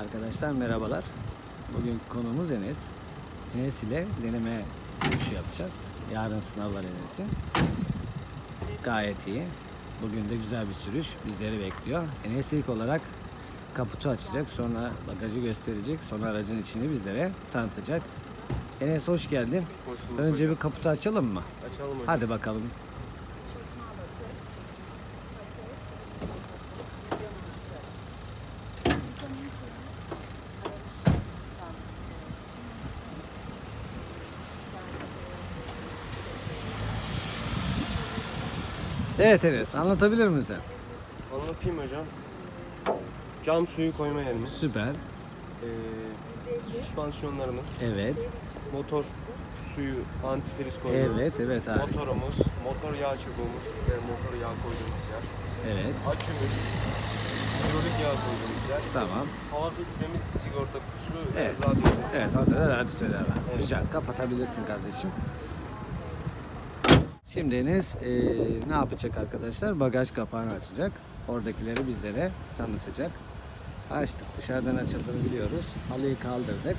Arkadaşlar merhabalar. Bugün konumuz Enes. Enes ile deneme sürüşü yapacağız. Yarın sınav var Enes'in. Gayet iyi. Bugün de güzel bir sürüş bizleri bekliyor. Enes ilk olarak kaputu açacak, sonra bagajı gösterecek, sonra aracın içini bizlere tanıtacak. Enes hoş geldin. Hoş bulduk Önce hocam. bir kaputu açalım mı? Açalım hocam. Hadi bakalım. Evet Enes anlatabilir misin? Anlatayım hocam. Cam suyu koyma yerimiz. Süper. Ee, süspansiyonlarımız. Evet. Motor suyu antifriz koyduğumuz. Evet evet abi. Motorumuz, motor yağ çubuğumuz ve motor yağ koyduğumuz yer. Evet. Akümüz, hidrolik yağ koyduğumuz yer. Tamam. Hava filtremiz, sigorta kutusu, Evet. evet. radyatör. Evet orada da radyatörler var. Evet. Güzel kapatabilirsin kardeşim. Şimdi Enes eee, ne yapacak arkadaşlar? Bagaj kapağını açacak. Oradakileri bizlere tanıtacak. Açtık. Dışarıdan açıldığını biliyoruz. Halıyı kaldırdık.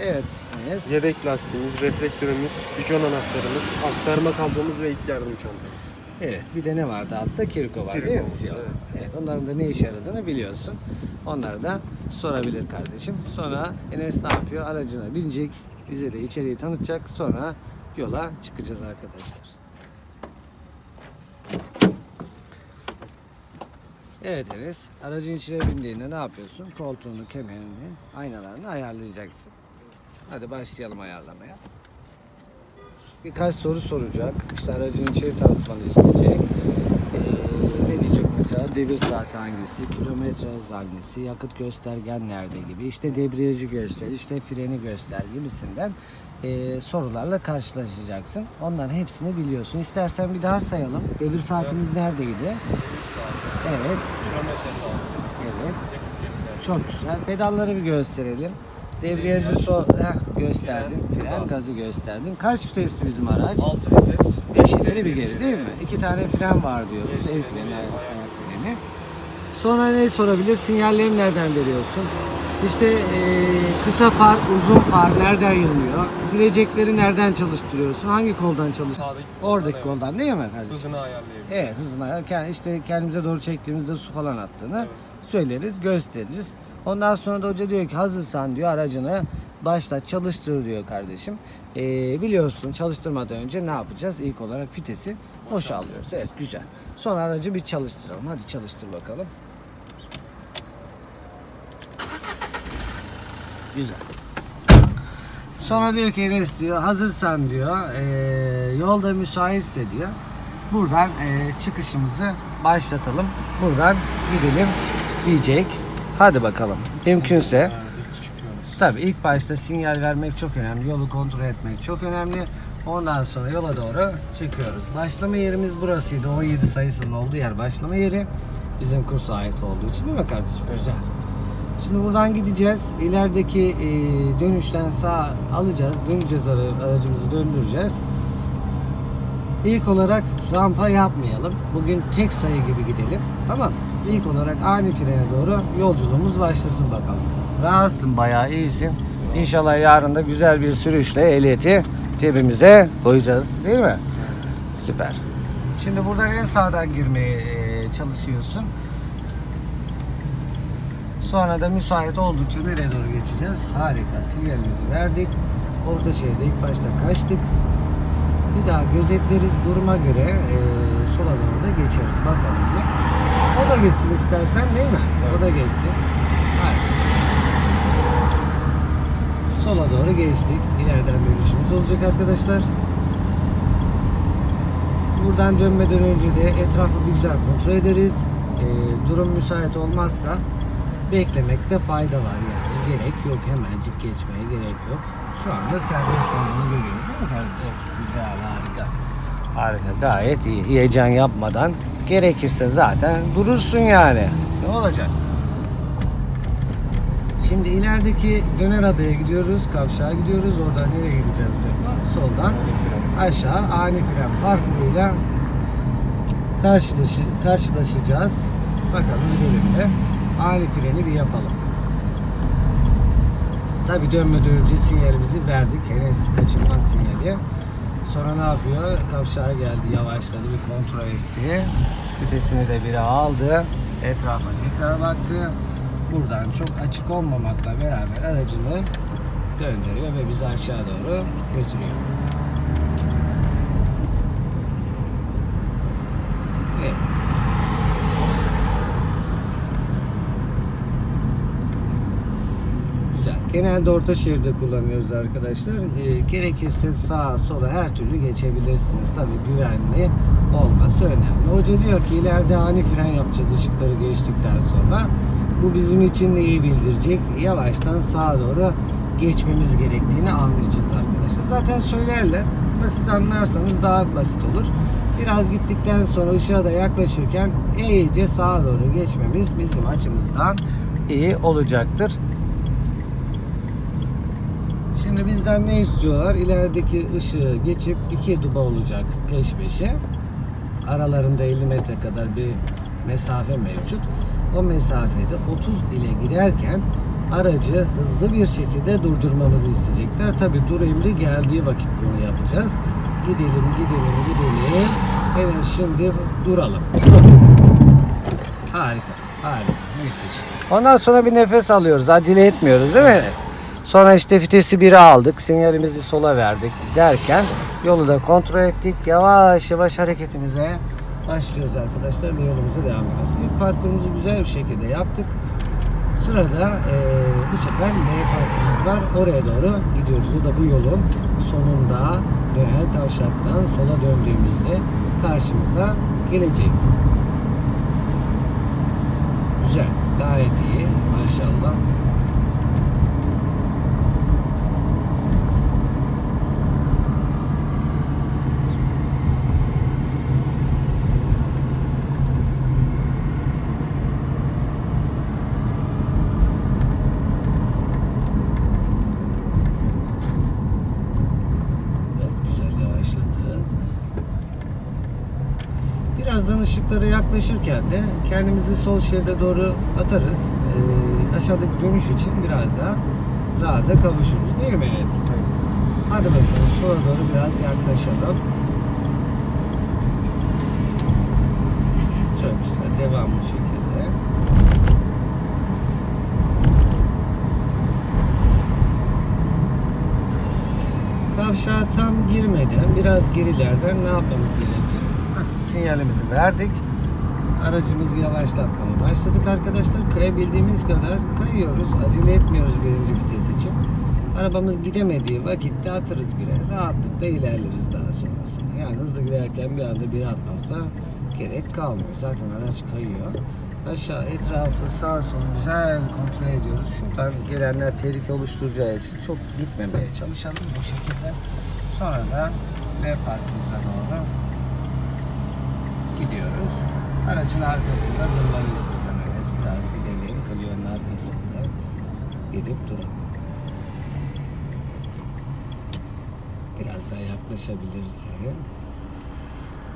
Evet Enes. Yedek lastiğimiz, reflektörümüz, gücon anahtarımız, aktarma kablomuz ve ilk yardım çantamız. Evet. Bir de ne vardı altta? Kirko var değil mi? Siyah. evet. Evet. Onların da ne işe yaradığını biliyorsun. Onları da sorabilir kardeşim. Sonra Enes ne yapıyor? Aracına binecek. Bize de içeriği tanıtacak. Sonra yola çıkacağız arkadaşlar. Evet Enes. Aracın içine bindiğinde ne yapıyorsun? Koltuğunu, kemerini, aynalarını ayarlayacaksın. Hadi başlayalım ayarlamaya. Birkaç soru soracak. İşte aracın içeri tanıtmanı isteyecek. Ee, ne diyecek mesela? Devir saati hangisi? Kilometre hızı hangisi? Yakıt göstergen nerede gibi? İşte debriyajı göster, işte freni göster gibisinden ee, sorularla karşılaşacaksın. Onların hepsini biliyorsun. İstersen bir daha sayalım. Devir saatimiz neredeydi? Evet, evet. Çok güzel. Pedalları bir gösterelim. Debriyajı so Heh, gösterdin. Fren, Fren, gaz. gazı gösterdin. Kaç vitesli bizim araç? 6 vites. Beş ileri bir geri değil mi? İki tane fren var diyoruz. El freni, ayak freni. Sonra ne sorabilir? Sinyalleri nereden veriyorsun? İşte eee, kısa far, uzun far nereden yanıyor? Silecekleri nereden çalıştırıyorsun? Hangi koldan çalış? Sağdaki koldan, Oradaki koldan değil mi kardeşim? Hızını ayarlayabiliriz. Evet hızına yani işte kendimize doğru çektiğimizde su falan attığını Evet. söyleriz, gösteririz. Ondan sonra da hoca diyor ki hazırsan diyor aracını başla çalıştır diyor kardeşim. Ee, biliyorsun çalıştırmadan önce ne yapacağız? İlk olarak vitesi boşaltıyoruz. Evet güzel. Sonra aracı bir çalıştıralım. Hadi çalıştır bakalım. Güzel. Sonra diyor ki Enes diyor hazırsan diyor eee, yolda müsaitse diyor buradan eee, çıkışımızı başlatalım. Buradan gidelim diyecek. Hadi bakalım. Mümkünse tabii ilk başta sinyal vermek çok önemli. Yolu kontrol etmek çok önemli. Ondan sonra yola doğru çıkıyoruz. Başlama yerimiz burasıydı. 17 sayısının olduğu yer başlama yeri. Bizim kursa ait olduğu için değil mi kardeşim? Güzel. Şimdi buradan gideceğiz. İlerideki e, dönüşten sağ alacağız. Döneceğiz ara- aracımızı döndüreceğiz. İlk olarak rampa yapmayalım. Bugün tek sayı gibi gidelim. Tamam? İlk olarak ani frene doğru yolculuğumuz başlasın bakalım. Rahatsın bayağı iyisin. İnşallah yarın da güzel bir sürüşle ehliyeti cebimize koyacağız. Değil mi? Süper. Şimdi buradan en sağdan girmeye e, çalışıyorsun. Sonra da müsait oldukça nereye doğru geçeceğiz? Harika. Sinyalimizi verdik. Orta şeride ilk başta kaçtık. Bir daha gözetleriz duruma göre e, sola doğru da geçeriz. Bakalım bir. O da geçsin istersen değil mi? O da geçsin. Harika. Sola doğru geçtik. İleriden dönüşümüz olacak arkadaşlar. Buradan dönmeden önce de etrafı bir güzel kontrol ederiz. Ee, durum müsait olmazsa beklemekte fayda var yani. Gerek yok hemencik geçmeye gerek yok. Şu anda serbest olduğunu görüyoruz değil mi kardeşim? Güzel harika. Harika gayet iyi. Heyecan yapmadan gerekirse zaten durursun yani. Ne olacak? Şimdi ilerideki döner adaya gidiyoruz, kavşağa gidiyoruz. Oradan nereye gideceğiz bu defa? Soldan aşağı ani fren parkuruyla karşılaşı, karşılaşacağız. Bakalım bölümde ani freni bir yapalım. Tabi dönmeden önce sinyalimizi verdik. Enes kaçırmaz sinyali. Sonra ne yapıyor? Kavşağa geldi, yavaşladı, bir kontrol etti. Vitesini de biri aldı. Etrafa tekrar baktı. Buradan çok açık olmamakla beraber aracını döndürüyor ve bizi aşağı doğru götürüyor. Evet. Güzel. Genelde orta şeride kullanıyoruz arkadaşlar. Ee, gerekirse sağa sola her türlü geçebilirsiniz. Tabii güvenli olması önemli. Hoca diyor ki ileride ani fren yapacağız ışıkları geçtikten sonra. Bu bizim için neyi bildirecek? Yavaştan sağa doğru geçmemiz gerektiğini anlayacağız arkadaşlar. Zaten söylerler. Ama siz anlarsanız daha basit olur. Biraz gittikten sonra ışığa da yaklaşırken iyice sağa doğru geçmemiz bizim açımızdan iyi olacaktır. Şimdi bizden ne istiyorlar? İlerideki ışığı geçip iki duba olacak peş peşe. Aralarında 50 metre kadar bir mesafe mevcut. O mesafede 30 ile giderken aracı hızlı bir şekilde durdurmamızı isteyecekler. Tabi dur emri geldiği vakit bunu yapacağız. Gidelim, gidelim, gidelim. Evet şimdi duralım. Dur. Harika, harika, müthiş. Ondan sonra bir nefes alıyoruz, acele etmiyoruz değil mi? Sonra işte vitesi 1'e aldık, sinyalimizi sola verdik derken yolu da kontrol ettik. Yavaş yavaş hareketimize başlıyoruz arkadaşlar ve yolumuza devam ediyoruz. İlk parkurumuzu güzel bir şekilde yaptık. Sırada eee, bu sefer L parkımız var. Oraya doğru gidiyoruz. O da bu yolun sonunda döner kavşaktan sola döndüğümüzde karşımıza gelecek. Güzel. Gayet iyi. Maşallah. Evet güzel yavaşladı. Birazdan ışıklara yaklaşırken de kendimizi sol şeride doğru atarız. Ee, aşağıdaki dönüş için biraz daha rahata kavuşuruz değil mi Enes? Hadi bakalım sola doğru biraz yaklaşalım. Çok güzel. Devam bu şekilde. Kavşağa tam girmeden biraz gerilerden ne yapmamız gerekiyor? Sinyalimizi verdik. Aracımızı yavaşlatmaya başladık arkadaşlar. Kayabildiğimiz kadar kayıyoruz. Acele etmiyoruz birinci vites için. Arabamız gidemediği vakitte atarız bire. Rahatlıkla ilerleriz daha sonrasında. Yani hızlı giderken bir anda bir atmamıza gerek kalmıyor. Zaten araç kayıyor. Aşağı etrafı sağa sola güzel kontrol ediyoruz. Şuradan gelenler tehlike oluşturacağı için çok gitmemeye çalışalım bu şekilde. Sonra da L parkımıza doğru gidiyoruz. Aracın arkasında durmanı isteyeceğim. Biraz gidelim. Clio'nun arkasında gidip duralım. Biraz daha yaklaşabilirsin.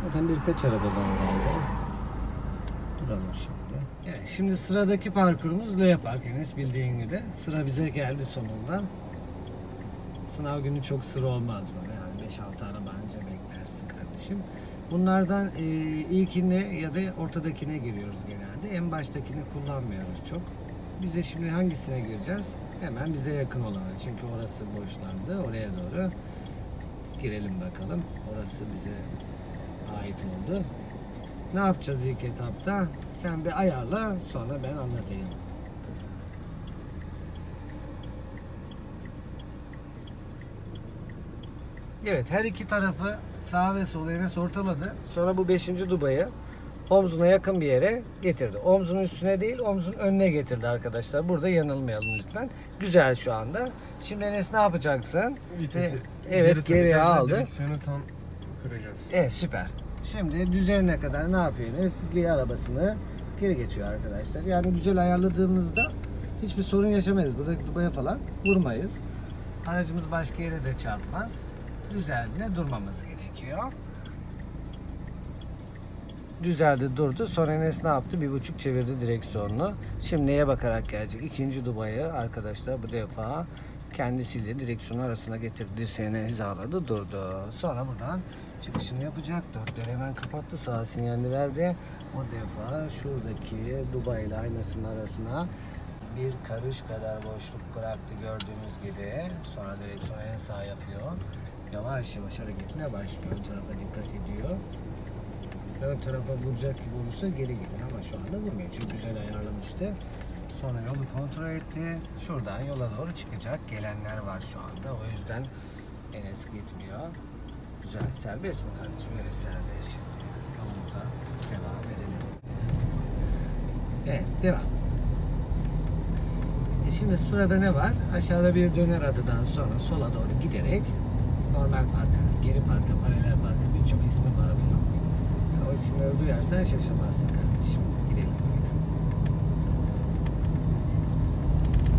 Zaten birkaç araba var herhalde. Duralım şimdi. Evet, şimdi sıradaki parkurumuz L Park Enes bildiğin gibi. Sıra bize geldi sonunda. Sınav günü çok sıra olmaz bana yani 5-6 araba anca beklersin kardeşim. Bunlardan e, ilkine ya da ortadakine giriyoruz genelde. En baştakini kullanmıyoruz çok. Bize şimdi hangisine gireceğiz? Hemen bize yakın olana. Çünkü orası boşlandı. Oraya doğru girelim bakalım. Orası bize ait oldu. Ne yapacağız ilk etapta? Sen bir ayarla sonra ben anlatayım. Evet her iki tarafı sağ ve sol Enes ortaladı. Sonra bu beşinci dubayı omzuna yakın bir yere getirdi. Omzunun üstüne değil omzun önüne getirdi arkadaşlar. Burada yanılmayalım lütfen. Güzel şu anda. Şimdi Enes ne yapacaksın? Vitesi E, evet geriye tutarken aldı. Direksiyonu tam kıracağız. Evet süper. Şimdi düzenine kadar ne yapıyor Enes? Geri arabasını geri geçiyor arkadaşlar. Yani güzel ayarladığımızda hiçbir sorun yaşamayız. Buradaki dubaya falan vurmayız. Aracımız başka yere de çarpmaz. Düzenli durmamız gerekiyor. düzeldi durdu. Sonra Enes ne yaptı? Bir buçuk çevirdi direksiyonunu. Şimdi neye bakarak gelecek? İkinci Dubai'yi arkadaşlar bu defa kendisiyle direksiyonu arasına getirdi. Dirseğine hizaladı durdu. Sonra buradan çıkışını yapacak. Dörtleri hemen kapattı. Sağ sinyalini verdi. O defa şuradaki Dubai ile aynasının arasına bir karış kadar boşluk bıraktı gördüğünüz gibi. Sonra direksiyonu en sağ yapıyor. Yavaş yavaş hareketine başlıyor. Ön tarafa dikkat ediyor. Ön tarafa vuracak gibi olursa geri gelir ama şu anda vurmuyor. Çünkü güzel ayarlamıştı. Sonra yolu kontrol etti. Şuradan yola doğru çıkacak. Gelenler var şu anda. O yüzden Enes gitmiyor. Güzel. Serbest mi kardeşim? Evet serbest. Şimdi yolumuza devam edelim. Evet devam. E şimdi sırada ne var? Aşağıda bir döner adıdan sonra sola doğru giderek normal parka, geri parka, paralel parka birçok ismi var bunun. O isimleri duyarsan şaşırmazsın kardeşim. Gidelim böyle.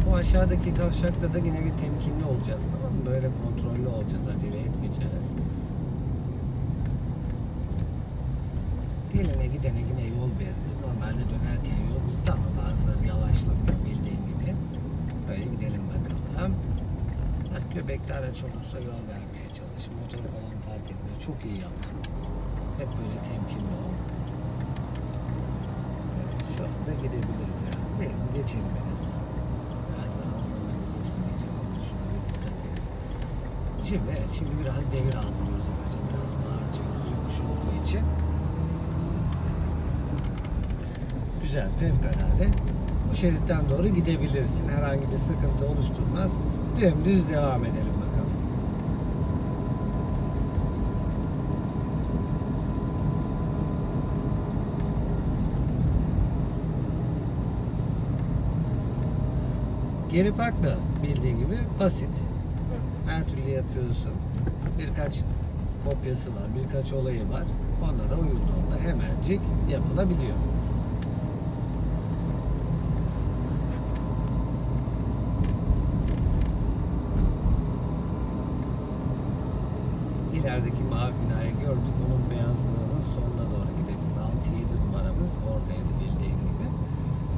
Bu aşağıdaki kavşakta da yine bir temkinli olacağız tamam mı? Böyle kontrollü olacağız, acele etmeyeceğiz. Gelene gidene yine yol veririz. Normalde dönerken yol ama bazıları yavaşlamıyor bildiğin gibi. Böyle gidelim bakalım. Bak göbekli araç olursa yol vermeye çalış. Motor falan fark etmiyor. Çok iyi yaptın. Hep böyle temkinli ol. Evet, şu anda gidebiliriz herhalde. Değil mi? Geçelim. Biraz daha hızlanabilirsin diyeceğim ama şuna bir dikkat et. Şimdi, evet, şimdi biraz devir aldırıyoruz araca. Biraz bağırtıyoruz yokuş olduğu için. Güzel, fevkalade. Bu şeritten doğru gidebilirsin. Herhangi bir sıkıntı oluşturmaz. Dümdüz devam edelim bakalım. Geri park da bildiğin gibi basit. Her türlü yapıyorsun. Birkaç kopyası var, birkaç olayı var. Onlara uyulduğunda hemencik yapılabiliyor.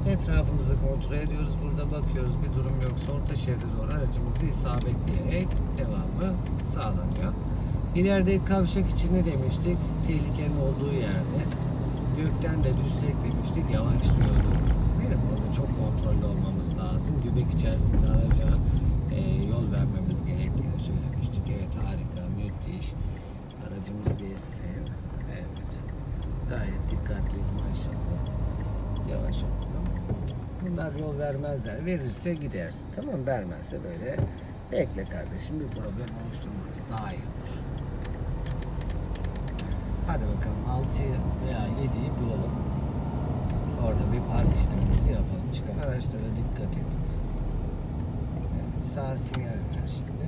Etrafımızı kontrol ediyoruz. Burada bakıyoruz bir durum yoksa orta şeride doğru aracımızı isabetleyerek devamı sağlanıyor. İlerideki kavşak için ne demiştik? Tehlikenin olduğu yerde gökten de düşsek demiştik yavaşlıyorduk. Değil mi? Orada çok kontrollü olmamız lazım. Göbek içerisinde araca e, yol vermemiz gerektiğini söylemiştik. Evet harika, müthiş. Aracımız geçsin. Evet. Gayet dikkatliyiz maşallah. Yavaş olalım. Bunlar yol vermezler. Verirse gidersin. Tamam vermezse böyle bekle kardeşim. Bir problem oluşturmaz. Daha iyi olur. Hadi bakalım 6 veya 7'yi bulalım. Orada bir park işlemimizi yapalım. Çıkan araçlara dikkat et. Evet, sağ sinyal ver şimdi.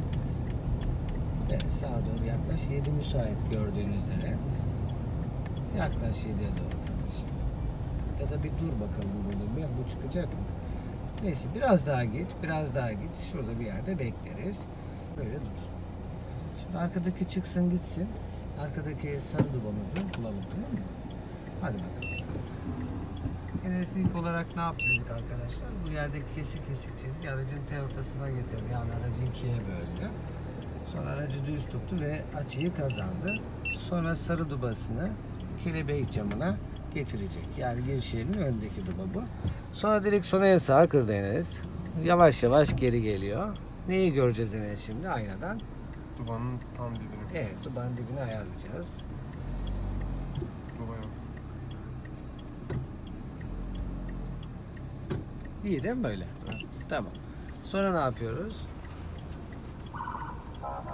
Evet, sağa doğru yaklaş. 7 müsait gördüğün üzere. Yaklaş 7'ye doğru. Ya da bir dur bakalım burada. Bir, bu çıkacak mı? Neyse biraz daha git, biraz daha git. Şurada bir yerde bekleriz. Böyle dur. Şimdi arkadaki çıksın gitsin. Arkadaki sarı dubamızı bulalım tamam mı? Hadi bakalım. Enes ilk olarak ne yaptık arkadaşlar? Bu yerdeki kesik kesik çizgi aracın T ortasına getirdi. Yani aracı ikiye böldü. Sonra aracı düz tuttu ve açıyı kazandı. Sonra sarı dubasını kelebek camına getirecek. Yani giriş yerinin önündeki duba bu. Sonra direksiyonu en sağa Enes. Yavaş yavaş geri geliyor. Neyi göreceğiz Enes şimdi aynadan? Dubanın tam dibine. Evet, dubanın dibini ayarlayacağız. Duba yok. İyi değil mi böyle? Tamam. Sonra ne yapıyoruz?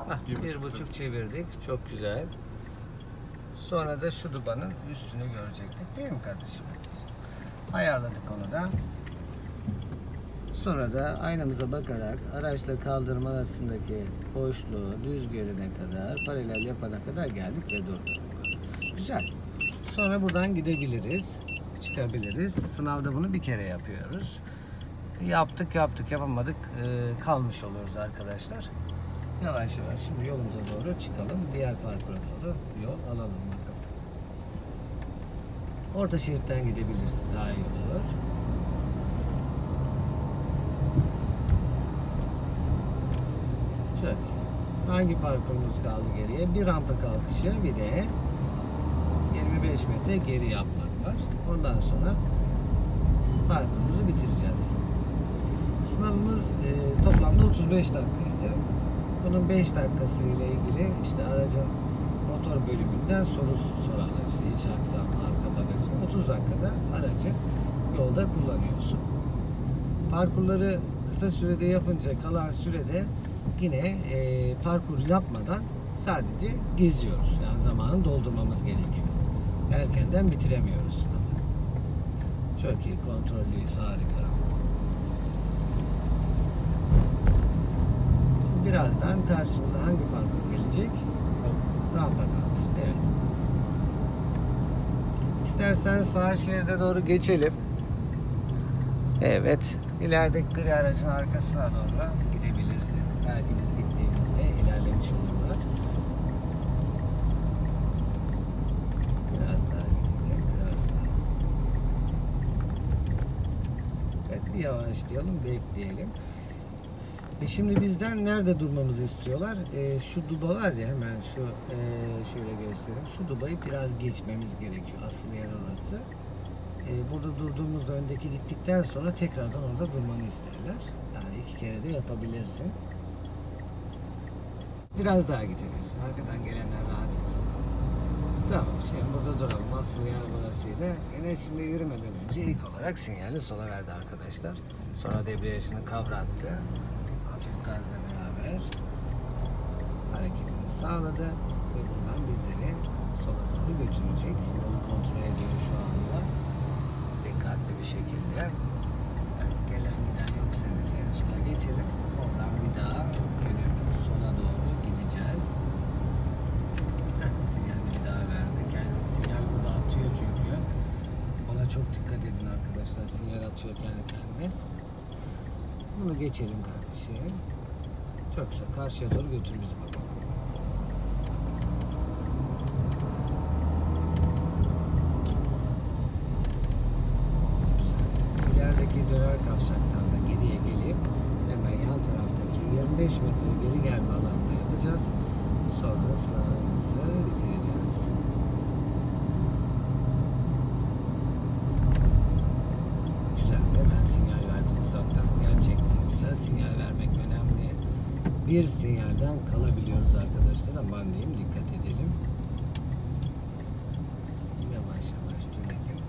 Hah, Bir bir, buçuk buçuk çevirdik. Çok güzel. Sonra da şu dubanın üstünü görecektik. Değil mi kardeşim? Ayarladık onu da. Sonra da aynamıza bakarak araçla kaldırma arasındaki boşluğu düz görene kadar, paralel yapana kadar geldik ve durduk. Güzel. Sonra buradan gidebiliriz, çıkabiliriz. Sınavda bunu bir kere yapıyoruz. Yaptık yaptık yapamadık ee, kalmış oluruz arkadaşlar. Yavaş yavaş şimdi yolumuza doğru çıkalım. Diğer parkura doğru yol alalım bakalım. Orta şeritten gidebilirsin. Daha iyi olur. Çok. Hangi parkurumuz kaldı geriye? Bir rampa kalkışı bir de 25 metre geri yapmak var. Ondan sonra parkurumuzu bitireceğiz. Sınavımız e, toplamda 35 dakikaydı. Bunun 5 dakikası ile ilgili işte aracın motor bölümünden soru sorarlar. İşte iç aksam, arka bagajı. 30 dakikada aracı yolda kullanıyorsun. Parkurları kısa sürede yapınca kalan sürede yine e, parkur yapmadan sadece geziyoruz. Yani zamanı doldurmamız gerekiyor. Erkenden bitiremiyoruz. Çok iyi kontrollüyüz. Harika. Şimdi birazdan karşımıza hangi parkur gelecek? Rampa kalksın. Evet. İstersen sağ şeride doğru geçelim. Evet. İlerideki gri aracın arkasına doğru gidebilirsin. Belki biz gittiğimizde ilerlemiş olurlar. Biraz daha gidelim. Biraz daha. Evet bir yavaşlayalım. Bekleyelim. E şimdi bizden nerede durmamızı istiyorlar? E, şu duba var ya hemen şu e, şöyle göstereyim. Şu dubayı biraz geçmemiz gerekiyor. Asıl yer orası. E, burada durduğumuzda öndeki gittikten sonra tekrardan orada durmanı isterler. Yani iki kere de yapabilirsin. Biraz daha gideriz. Arkadan gelenler rahat etsin. Tamam şimdi burada duralım. Asıl yer burasıydı. Enes şimdi yürümeden önce ilk olarak sinyali sola verdi arkadaşlar. Sonra debriyajını kavrattı. Hafif gazla beraber hareketini sağladı ve buradan bizleri sola doğru götürecek. Yolu kontrol ediyor şu anda. Dikkatli bir şekilde. Gelen giden yoksa da en sola geçelim. Oradan bir daha dönüp sola doğru gideceğiz. Sinyalini bir daha verdi. Kendini sinyal burada atıyor çünkü. Ona çok dikkat edin arkadaşlar. Sinyal atıyor kendi kendine. Bunu geçelim kardeşim. Çok güzel. Karşıya doğru götür bizi. Güzel. İlerideki döner kavşaktan da geriye gelip hemen yan taraftaki 25 metre geri gelme alanında yapacağız. Sonra sınavımızı bitireceğiz. Güzel. Hemen sinyal verdim uzaktan. Gerçekten güzel. Sinyal vermek önemli. Bir sinyalden kalabiliyoruz arkadaşlar. Aman diyeyim dikkat edelim. Yavaş yavaş dönelim.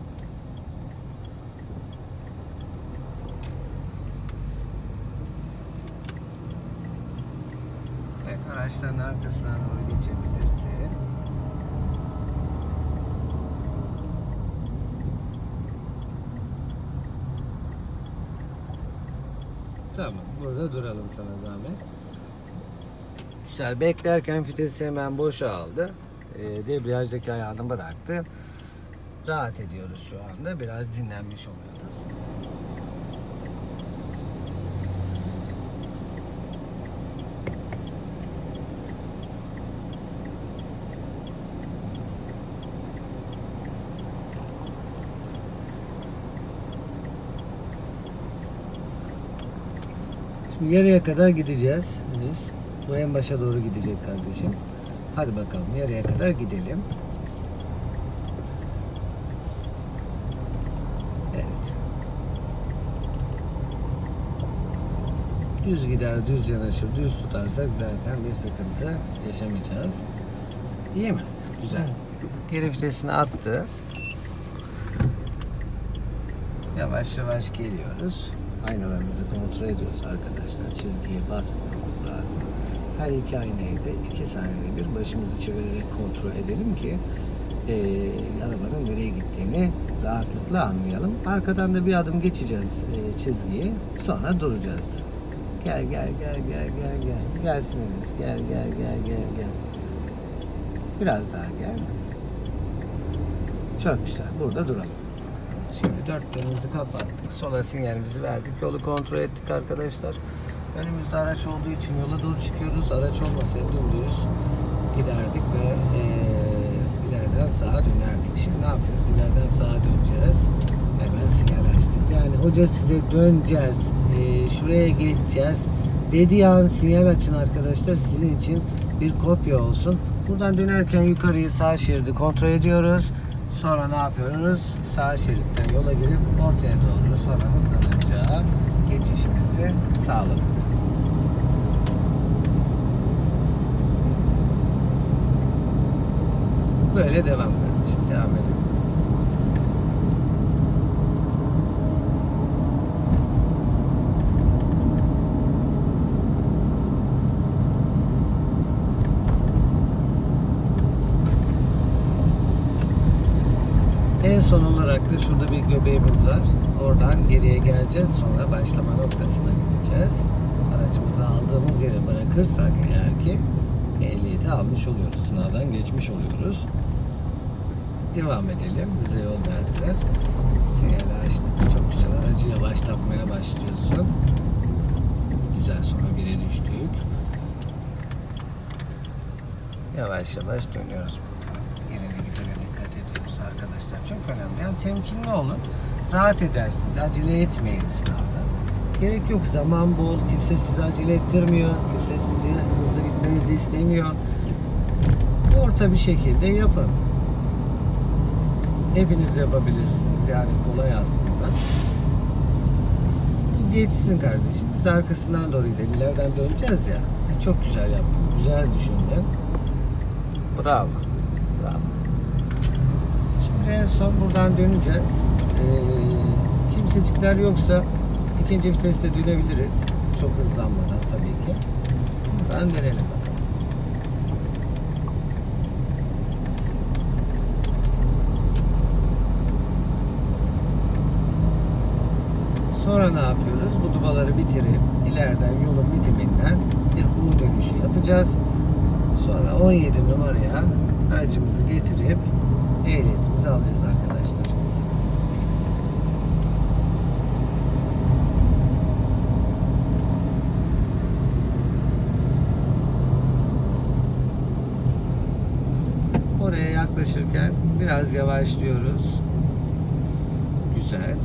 Evet araçların arkasına doğru geçebilirsin. Tamam. Burada duralım sana zahmet. Güzel. Beklerken vitesi hemen boşa aldı. E, debriyajdaki ayağını bıraktı. Rahat ediyoruz şu anda. Biraz dinlenmiş oluyoruz. Şimdi yarıya kadar gideceğiz biz. Bu en başa doğru gidecek kardeşim. Hadi bakalım yarıya kadar gidelim. Evet. Düz gider, düz yanaşır, düz tutarsak zaten bir sıkıntı yaşamayacağız. İyi mi? Güzel. Geri vitesini attı. Yavaş yavaş geliyoruz. Aynalarımızı kontrol ediyoruz arkadaşlar. Çizgiye basmamamız lazım. Her iki aynayı da iki saniyede bir başımızı çevirerek kontrol edelim ki eee, arabanın nereye gittiğini rahatlıkla anlayalım. Arkadan da bir adım geçeceğiz eee, çizgiyi. Sonra duracağız. Gel gel gel gel gel gel. Gelsin Enes. Gel gel gel gel gel. Biraz daha gel. Çok güzel. Burada duralım. Şimdi dörtlerimizi kapattık. Sola sinyalimizi verdik. Yolu kontrol ettik arkadaşlar. Önümüzde araç olduğu için yola doğru çıkıyoruz. Araç olmasaydı dümdüz giderdik ve ileride ileriden sağa dönerdik. Şimdi ne yapıyoruz? İleriden sağa döneceğiz. Hemen sinyal açtık. Yani hoca size döneceğiz. ee, şuraya geçeceğiz. Dediği an sinyal açın arkadaşlar. Sizin için bir kopya olsun. Buradan dönerken yukarıyı sağ şeridi kontrol ediyoruz. Sonra ne yapıyoruz? Sağ şeritten yola girip ortaya doğru sonra hızlanınca geçişimizi sağladık. Böyle devam kardeşim. Devam edelim. En son olarak da şurada bir göbeğimiz var. Oradan geriye geleceğiz. Sonra başlama noktasına gideceğiz. Aracımızı aldığımız yere bırakırsak eğer ki ehliyeti almış oluyoruz. Sınavdan geçmiş oluyoruz. Devam edelim. Bize yol verdiler. Sinyali açtık. Çok güzel. Aracı yavaşlatmaya başlıyorsun. Güzel. Sonra bire düştük. Yavaş yavaş dönüyoruz. De gidene dikkat ediyoruz arkadaşlar. Çok önemli. Yani temkinli olun. Rahat edersiniz. Acele etmeyin sınavda. Gerek yok. Zaman bol. Kimse sizi acele ettirmiyor. Kimse sizi hızlı gitmenizi istemiyor. Orta bir şekilde yapın. Hepiniz yapabilirsiniz. Yani kolay aslında. Geçsin kardeşim. Biz arkasından doğru gidelim. İleriden döneceğiz ya. E, Çok güzel yaptın. Güzel düşündün. Bravo. Bravo. Şimdi en son buradan döneceğiz. Ee, kimsecikler yoksa ikinci viteste dönebiliriz. Çok hızlanmadan tabii ki. Buradan dönelim bakalım. Sonra ne yapıyoruz? Bu dubaları bitirip ileriden yolun bitiminden bir U dönüşü yapacağız. Sonra 17 numaraya aracımızı getirip ehliyetimizi alacağız arkadaşlar. Oraya yaklaşırken biraz yavaşlıyoruz. Güzel.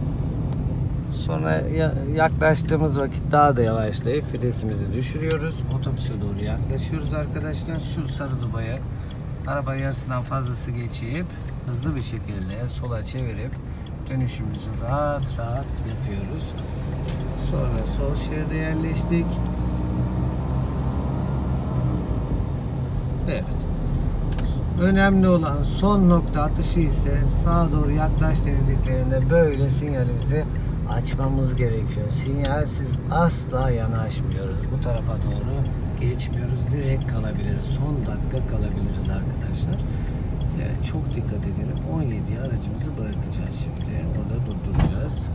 Sonra ya- yaklaştığımız vakit daha da yavaşlayıp vitesimizi düşürüyoruz. Otobüse doğru yaklaşıyoruz arkadaşlar. Şu sarı dubaya araba yarısından fazlası geçip hızlı bir şekilde sola çevirip dönüşümüzü rahat rahat yapıyoruz. Sonra sol şeride yerleştik. Evet. Önemli olan son nokta atışı ise sağa doğru yaklaş denildiklerinde böyle sinyalimizi açmamız gerekiyor. Sinyalsiz asla yanaşmıyoruz. Bu tarafa doğru geçmiyoruz. Direkt kalabiliriz. Son dakika kalabiliriz arkadaşlar. Evet çok dikkat edelim. 17'ye aracımızı bırakacağız şimdi. Orada durduracağız.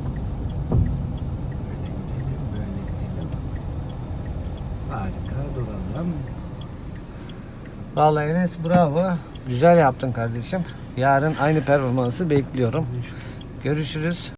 Böyle gidelim, böyle gidelim. Harika duralım. Vallahi Enes bravo. Güzel yaptın kardeşim. Yarın aynı performansı bekliyorum. Görüşürüz.